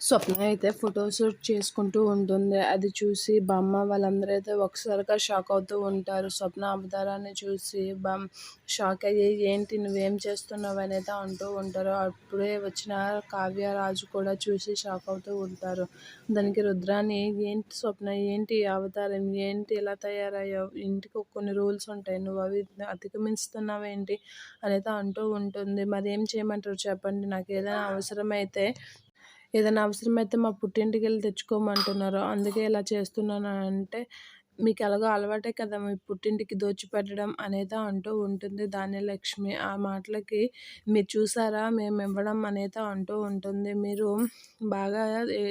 స్వప్న అయితే ఫోటోషూట్ చేసుకుంటూ ఉంటుంది. అది చూసి బామ్మ వాళ్ళందరూ అయితే ఒకసారిగా షాక్ అవుతూ ఉంటారు. స్వప్న అవతారాన్ని చూసి బమ్ షాక్ అయ్యి ఏంటి నువ్వేం చేస్తున్నావు? అనేది అంటూ ఉంటారు. అప్పుడే వచ్చిన కావ్యరాజు కూడా చూసి షాక్ అవుతూ ఉంటారు. దానికి రుద్రాని ఏంటి స్వప్న? ఏంటి అవతారం? ఏంటి ఎలా తయారయ్యావు? ఇంటికి కొన్ని రూల్స్ ఉంటాయి. నువ్వు అవి అతిక్రమిస్తున్నావు ఏంటి అనేది అంటూ ఉంటుంది. మరి ఏం చేయమంటారు? చెప్పండి. నాకు ఏదైనా అవసరమైతే ఏదైనా అవసరమైతే మా పుట్టింటికి వెళ్ళి తెచ్చుకోమంటున్నారు. అందుకే ఇలా చేస్తున్నాను అంటే మీకు ఎలాగో అలవాటే కదా మీ పుట్టింటికి దోచిపెట్టడం అనేది అంటూ ఉంటుంది. ధాన్యలక్ష్మి ఆ మాటలకి మీరు చూసారా మేము ఇవ్వడం అనేది అంటూ ఉంటుంది. మీరు బాగా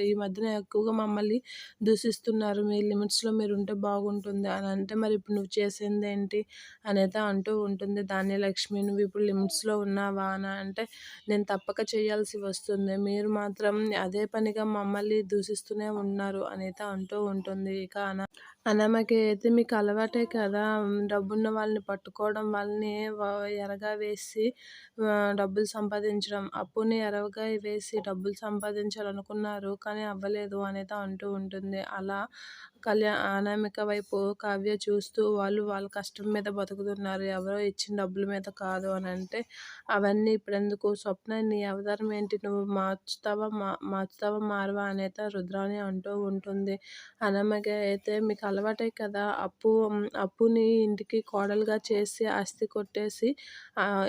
ఈ మధ్యన ఎక్కువగా మమ్మల్ని దూషిస్తున్నారు. మీ లిమిట్స్లో మీరు ఉంటే బాగుంటుంది అని అంటే మరి ఇప్పుడు నువ్వు చేసింది ఏంటి అనేది అంటూ ఉంటుంది. ధాన్యలక్ష్మి నువ్వు ఇప్పుడు లిమిట్స్లో ఉన్నావా అని అంటే నేను తప్పక చేయాల్సి వస్తుంది. మీరు మాత్రం అదే పనిగా మమ్మల్ని దూషిస్తూనే ఉన్నారు అనేది అంటూ ఉంటుంది. ఇక అన అనామకి అయితే మీకు అలవాటే కదా డబ్బున్న వాళ్ళని పట్టుకోవడం వాళ్ళని ఎరగా వేసి డబ్బులు సంపాదించడం. అప్పుని ఎరగా వేసి డబ్బులు సంపాదించాలనుకున్నారు కానీ అవ్వలేదు అనేది అంటూ ఉంటుంది. అలా కళ్యాణ అనామిక వైపు కావ్య చూస్తూ వాళ్ళు వాళ్ళ కష్టం మీద బతుకుతున్నారు. ఎవరో ఇచ్చిన డబ్బుల మీద కాదు అని అంటే అవన్నీ ఇప్పుడెందుకు? స్వప్న నీ అవతారం ఏంటి? నువ్వు మార్చుతావా మా మార్చుతావా మారవా? అనేది రుద్రాని అంటూ ఉంటుంది. అనామిక అయితే మీకు అలవాటే కదా? అప్పు అప్పుని ఇంటికి కోడలుగా చేసి ఆస్తి కొట్టేసి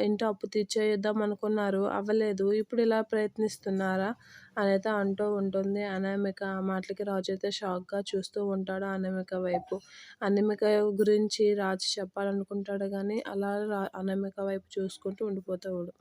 ఇంటి అప్పు తీర్చేద్దాం అనుకున్నారు. అవ్వలేదు. ఇప్పుడు ఇలా ప్రయత్నిస్తున్నారా? అనేది అంటూ ఉంటుంది. అనామిక ఆ మాటలకి రాజు అయితే షాక్గా చూస్తూ ఉంటాడు అనామిక వైపు? అనామిక గురించి రాజు చెప్పాలనుకుంటాడు కానీ అలా అనామిక వైపు చూసుకుంటూ ఉండిపోతాడు.